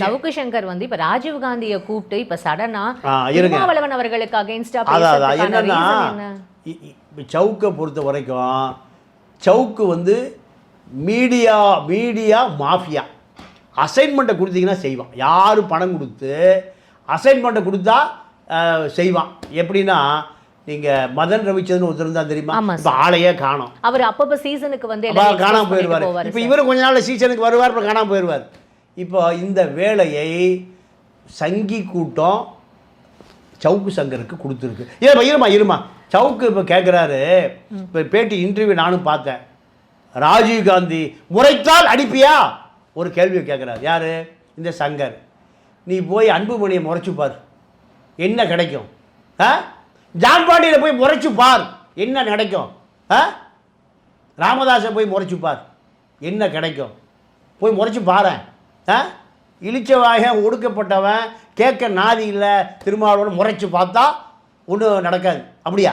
சவுக்கு சங்கர் வந்து இப்ப ராஜீவ் காந்தியை கூப்பிட்டு இப்ப சடனா. திருமாவளவன் அவர்களுக்கு அகைன்ஸ்டா என்னன்னா சவுக்கை பொறுத்த வரைக்கும் சவுக்கு வந்து மீடியா மீடியா மாஃபியா. அசைன்மெண்ட்டை கொடுத்தீங்கன்னா செய்வான். யார் பணம் கொடுத்து அசைன்மெண்ட்டை கொடுத்தா செய்வான். எப்படின்னா நீங்கள் மதன் ரவிச்சந்திரன் ஒருத்தர் தான் தெரியுமா? இப்போ ஆளையே காணோம். அவர் அப்பப்ப சீசனுக்கு வந்து காணாம போயிடுவார் போவாரு இப்போ. இவர் கொஞ்ச நாள் சீசனுக்கு வருவார் அப்புறம் காணாம போயிடுவார் இப்போ இந்த வேலையை சங்கி கூட்டம் சவுக்கு சங்கருக்கு கொடுத்துருக்கு. ஏமா இருமா இருமா. சவுக்கு இப்போ கேட்குறாரு இப்போ பேட்டி இன்டர்வியூ நானும் பார்த்தேன். ராஜீவ் காந்தி முறைத்தால் அடிப்பியா? ஒரு கேள்வி கேட்குறாரு யார்? இந்த சங்கர். நீ போய் அன்புமணியை முறைச்சு பார். என்ன கிடைக்கும்? ஆ? ஜார்பாண்டியில் போய் முறைச்சு பார். என்ன கிடைக்கும்? ஆ? ராமதாஸை போய் முறைச்சு பார். என்ன கிடைக்கும்? போய் முறைச்சு பாரேன். ஆ? இழிச்சவாயன் ஒடுக்கப்பட்டவன் கேட்க நாதி இல்லை திருமாவளவன் முறைச்சி பார்த்தா ஒன்றும் நடக்காது. அப்படியா?